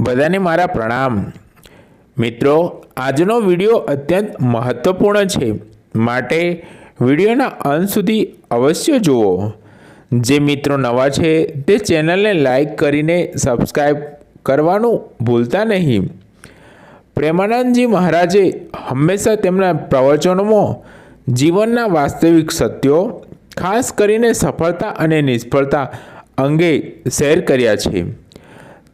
બધાને મારા પ્રણામ. મિત્રો, આજનો વીડિયો અત્યંત મહત્ત્વપૂર્ણ છે. માટે વિડીયોના અંત સુધી અવશ્ય જુઓ. જે મિત્રો નવા છે, તે ચેનલને લાઈક કરીને સબસ્ક્રાઈબ કરવાનું ભૂલતા નહીં. પ્રેમાનંદજી મહારાજે હંમેશા તેમના પ્રવચનોમાં જીવનના વાસ્તવિક સત્યો, ખાસ કરીને સફળતા અને નિષ્ફળતા અંગે શેર કર્યા છે.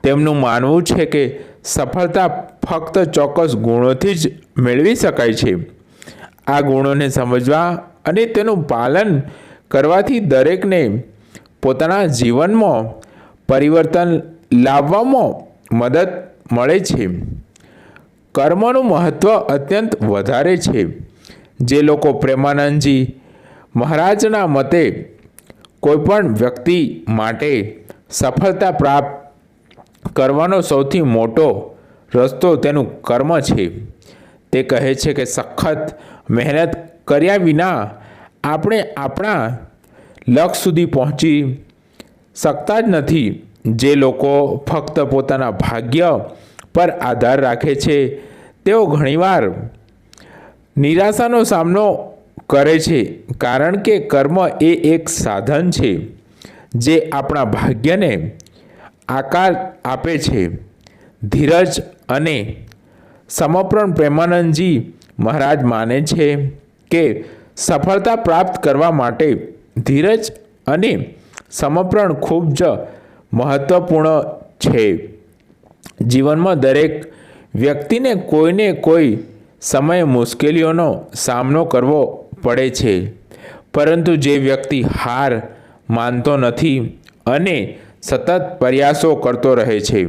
તેમનું માનવું છે કે સફળતા ફક્ત ચોક્કસ ગુણોથી જ મેળવી શકાય છે. આ ગુણોને સમજવા અને તેનું પાલન કરવાથી દરેકને પોતાના જીવનમાં પરિવર્તન લાવવામાં મદદ મળે છે. કર્મનું મહત્ત્વ અત્યંત વધારે છે. જે લોકો પ્રેમાનંદજી મહારાજના મતે કોઈપણ વ્યક્તિ માટે સફળતા પ્રાપ્ત કરવાનો સૌથી મોટો રસ્તો તેનું કર્મ છે. તે કહે છે કે સખત મહેનત કર્યા વિના આપણે આપણા લક્ષ સુધી પહોંચી શકતા જ નથી. જે લોકો ફક્ત પોતાના ભાગ્ય પર આધાર રાખે છે, તેઓ ઘણીવાર નિરાશાનો સામનો કરે છે, કારણ કે કર્મ એ એક સાધન છે જે આપણા ભાગ્યને આકાર આપે છે. ધીરજ અને સમર્પણ પ્રેમાનંદજી મહારાજ માને છે કે સફળતા પ્રાપ્ત કરવા માટે ધીરજ અને સમર્પણ ખૂબ જ મહત્ત્વપૂર્ણ છે. જીવનમાં દરેક વ્યક્તિને કોઈને કોઈ સમયે મુશ્કેલીઓનો સામનો કરવો પડે છે. પરંતુ જે વ્યક્તિ હાર માનતો નથી અને સતત પ્રયાસો કરતો રહે છે.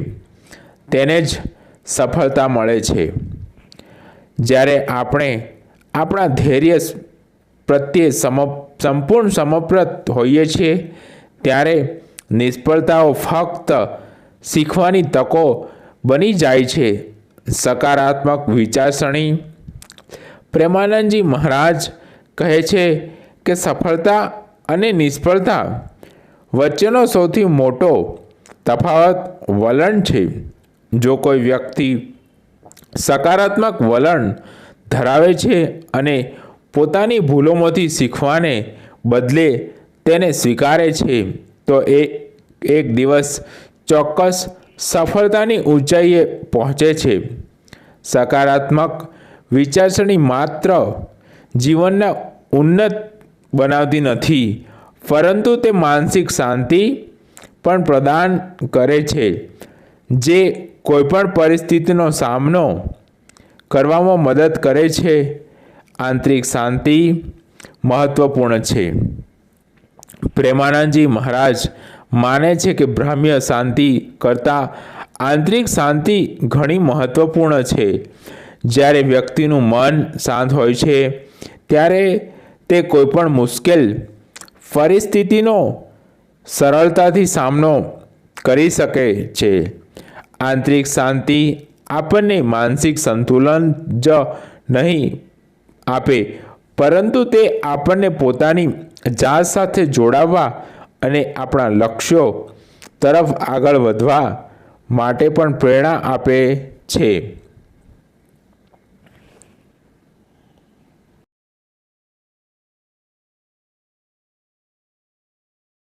તેને જ સફળતા મળે છે. જ્યારે આપણે આપણા ધૈર્ય પ્રત્યે સમ સંપૂર્ણ સમર્પિત હોઈએ છીએ, ત્યારે નિષ્ફળતાઓ ફક્ત શીખવાની તકો બની જાય છે. સકારાત્મક વિચારસરણી. પ્રેમાનંદજી મહારાજ કહે છે કે સફળતા અને નિષ્ફળતા વચ્ચેનો સૌથી મોટો તફાવત વલણ છે. જો કોઈ વ્યક્તિ સકારાત્મક વલણ ધરાવે છે અને પોતાની ભૂલોમાંથી શીખવાને બદલે તેને સ્વીકારે છે, તો એ એક દિવસ ચોક્કસ સફળતાની ઊંચાઈએ પહોંચે છે. સકારાત્મક વિચારસરણી માત્ર જીવનને ઉન્નત બનાવતી નથી પરંતુ તે માનસિક શાંતિ પણ પ્રદાન કરે છે, જે કોઈપણ પરિસ્થિતિનો સામનો કરવામાં મદદ કરે છે. આંતરિક શાંતિ મહત્વપૂર્ણ છે. પ્રેમાનંદજી મહારાજ માને છે કે બ્રાહ્મ્ય શાંતિ કરતાં આંતરિક શાંતિ ઘણી મહત્વપૂર્ણ છે. જ્યારે વ્યક્તિનું મન શાંત હોય છે, ત્યારે તે કોઈપણ મુશ્કેલ પરિસ્થિતિનો સરળતાથી સામનો કરી શકે છે. આંતરિક શાંતિ આપણને માનસિક સંતુલન જ નહીં આપે, પરંતુ તે આપણને પોતાની જાત સાથે જોડાવવા અને આપણા લક્ષ્યો તરફ આગળ વધવા માટે પણ પ્રેરણા આપે છે.